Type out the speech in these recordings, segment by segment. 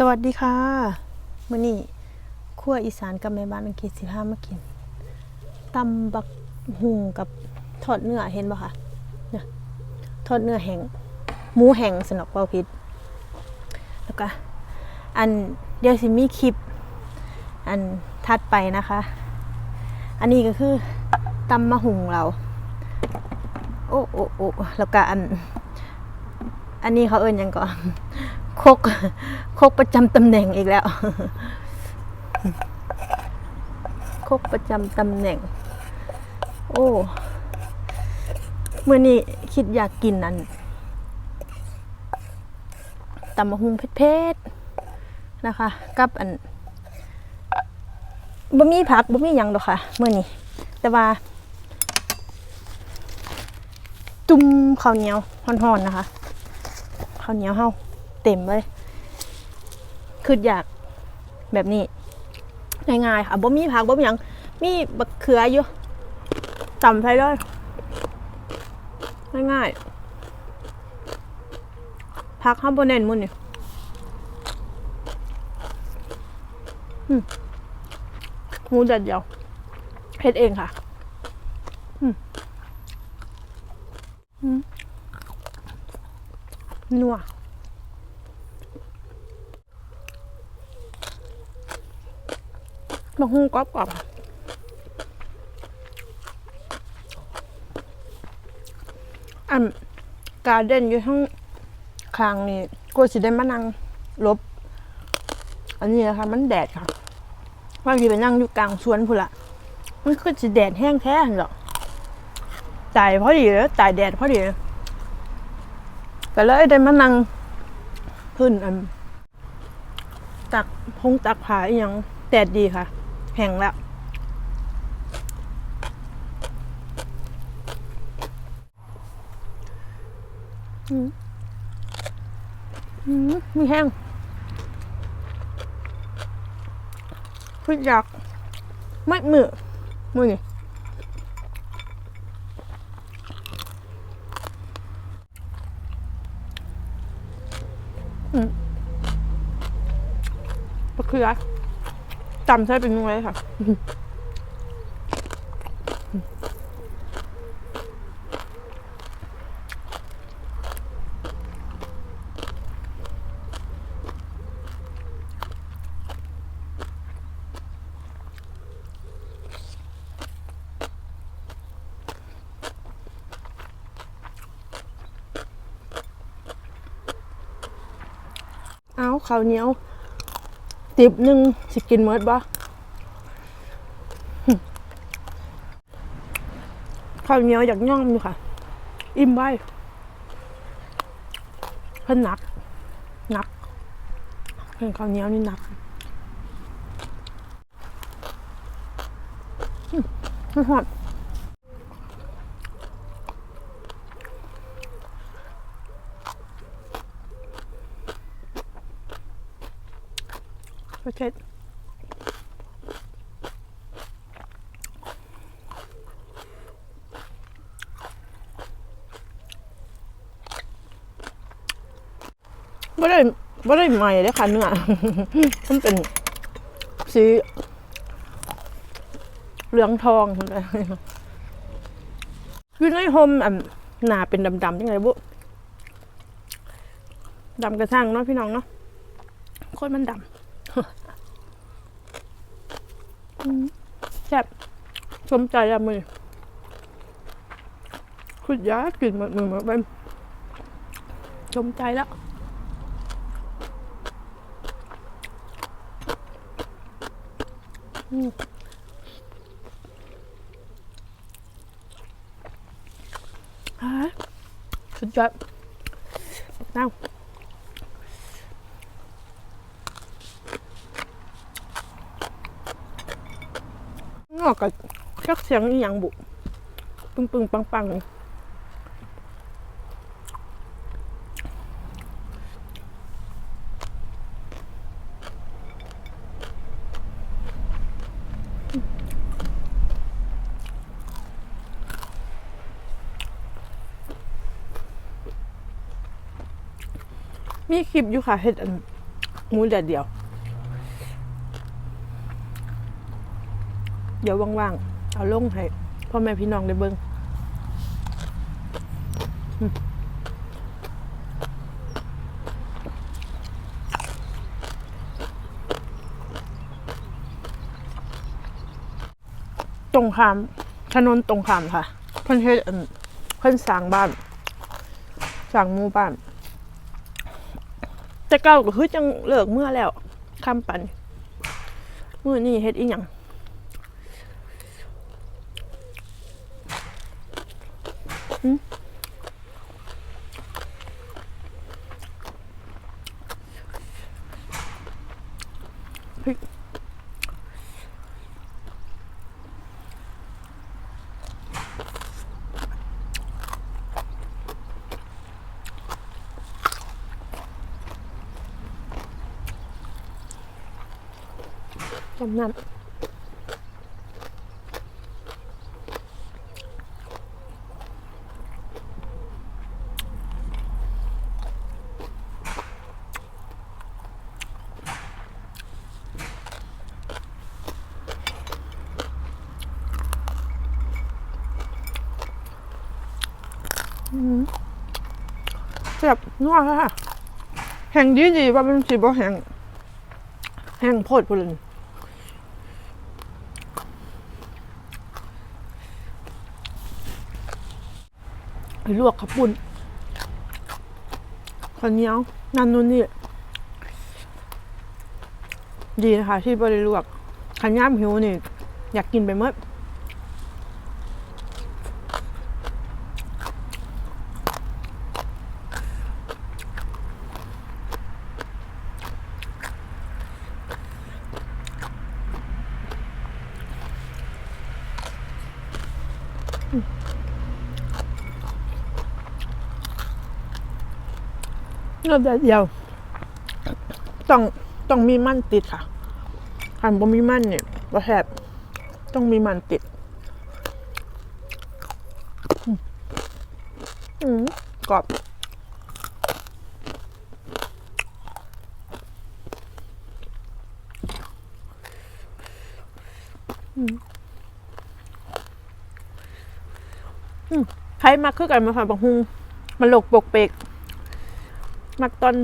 สวัสดีค่ะมื้อนี้ครัวอีสานกับแม่บ้านอังกฤษสิพามากินตำบักหุงกับทอดเนื้อเห็นบ่คะเนี่ยทอดเนื้อแห้งหมูแห้งสนอกเปาพิษแล้วก็อันเดี๋ยวสิมีคลิป อันถัดไปนะคะ อันนี้ก็คือตำมะหุงเรา โอ้โอ้โอ้แล้วก็อัน อันนี้เขาเอิ้นยังก่อน คกโคกประจำตำแหน่งอีกแล้ว โคกประจำตำแหน่ง โอ้เมื่อนี้คิดอยากกินอันตำมะฮุงเผ็ดๆนะคะ กับอันบ่มีผักบ่มีหยังดอกค่ะเมื่อนี้แต่ว่า จุ่มข้าวเหนียวห่อนๆนะคะข้าวเหนียวเฮา เต็มเลยคืออยากแบบนี้ง่ายๆค่ะบ่มีผักบ่มีหยังมีบักเขืออยู่ตำใส่เลยง่ายๆผักเฮาบ่เนนมื้อนี่หมูแดดเดียวเฮ็ดเองค่ะอืม มนัวบางหูกรอบกรอบอันการเด่นอยู่ทั้งคางนี่กลัวสิได้มานั่งลบ อันนี้นะคะ มันแดดค่ะบาทีไปนั่งอยู่กลางสวนพุ่นละมันก็สิแดดแห้งแท้หั่นหรอกตายพอดีเลยตายแดดพอดีเลยก็เลยได้มานั่งพื้นอัน ตักพงตักผาอหยังแดดดีค่ะ แห้งแล้ว อืมอืมมีแห้งพิดอยากไม่มือมือนี่อืมมะเขือ จำใช่เป็นยังไงค่ะเอาข้าวเหนียว ติบหนึ่งสิกินเมิดบ่ข้าวเหนียวอยากย่องอยู่ค่ะ อิ่มไว้เพิ่นหนัก หนักเพิ่นข้าวเหนียวนี่หนักอืมมันหอดประ เทศไม่ได้ไม่ได้ใหม่เลยค่ะเนื้อมันเป็นสีเหลืองทองเลยอยู่ในโฮมอะหนาเป็นดำๆยังไงบุดำกระช่างเนาะพี่น้องเนาะคนมันดำ อืม แซ่บสมใจอะมือคุณยากินหมดมือหมดเป็นสมใจแล้วอืมอ่าสุดยอดนั่ง งอกกับชักเสียงอหย่างบุปึ้งปึ้งปังปังมีคลิปอยู่ค่ะเห็ดอันมูแดดเดียว เดี๋ยวว่างๆ เอาลงให้พ่อแม่พี่น้องได้เบิ่งตรงขามถนนตรงขามค่ะ เพิ่นเฮ็ดเพิ่นสร้างบ้านสร้างหมู่บ้าน แต่เก่าก็คือจังเลิกเมื่อแล้วคำปันมื้อนี้เฮ็ดอีหยัง พริก แซ่บนัวค่ะ แห่งดีดีว่าเป็นสิบ่แห่งแห่งโพดพุ่นลวกขับปุ่นข้าวเหนียวนั่นนู่นนี่ดีนะคะที่บริลวกขันย่ามหิวนี่ อยากกินไปเมื่อ เริ่มแต่เดียว ต้องต้องมีมันติดค่ะคันบ่มีมันเนี่ยบ่แซ่บต้องมีมันติด อืมกรอบอืมใครมาคือกันมาค่ะบังฮุงมันหลกปกเปก มักตอน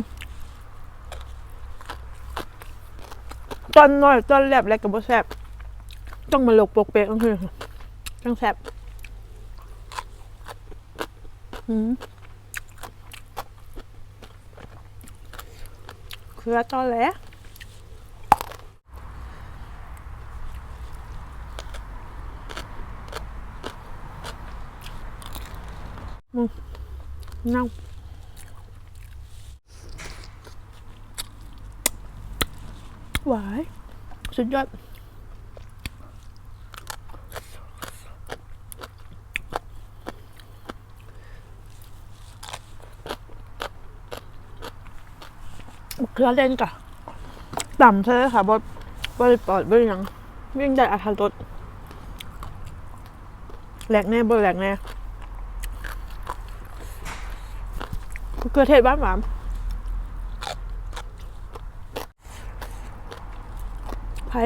ตอนน้อยตอนแลบแล้วก็บ่แซ่บต้องมาหลกปกเปกต้องคือต้องแซ่บเครือตอนแหลอืมเน่า ห วายสุดยอดเครือเล่นกะต่ำใช่ไหมค่ะบดบริปอดบริยังวิ่งได้อัธรสแหลกแน่บริแหลกแน่เกลือเทศบ้านหวาน ไผ่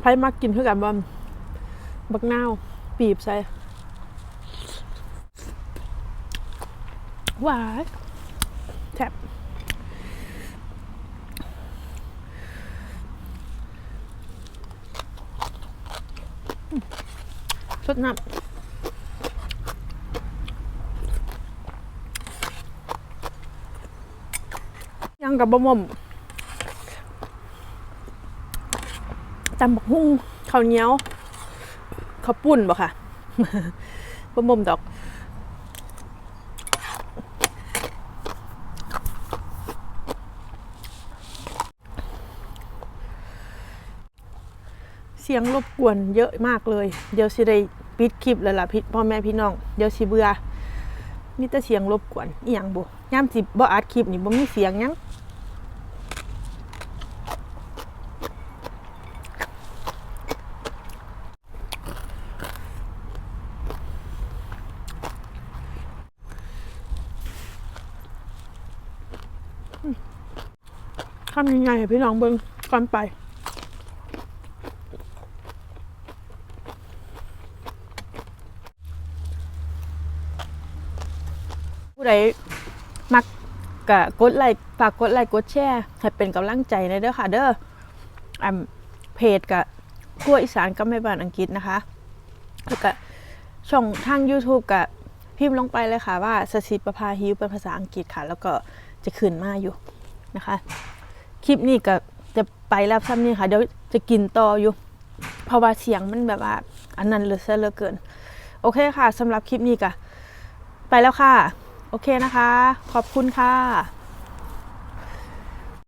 ไผ่มักกินคือกันบอมบักนาวปีบใส่หวานแทบอืมสดน้ำยังกับบะหม่อม ตำบักหุ่งข้าวเหนียวข้าวปุ้นบ่ค่ะบ่มมดอกเสียงรบกวนเยอะมากเลย เดี๋ยวสิได้ปิดคลิปแล้วล่ะพี่พ่อแม่พี่น้อง เดี๋ยวสิเบื่อมีแต่เสียงรบกวนอีหยังบ่ยามสิบ่อัดคลิปนี่บ่มีเสียงยัง ทำยังไงให้พี่น้องเบิ่งก่อนไป ผู้ใดมักกะกดไลค์ฝากกดไลค์กดแชร์ให้เป็นกำลังใจในเด้อค่ะ เด้ออ่าเพจกะกลัวอีสานก็ไม่บ้านอังกฤษนะคะแล้วก็ช่องทาง YouTube กะพิมพ์ลงไปเลยค่ะว่าสศิประภาฮิวเป็นภาษาอังกฤษค่ะ แล้วก็จะขึ้นมาอยู่นะคะ คลิปนี้ก็จะไปแล้วซ้ำนี่ค่ะเดี๋ยวจะกินต่ออยู่เพราะว่าเสียงมันแบบว่า อันนั้นเหลือเสียเหลือเกิน โอเคค่ะสำหรับคลิปนี้ก็ไปแล้วค่ะ โอเคนะคะ ขอบคุณค่ะ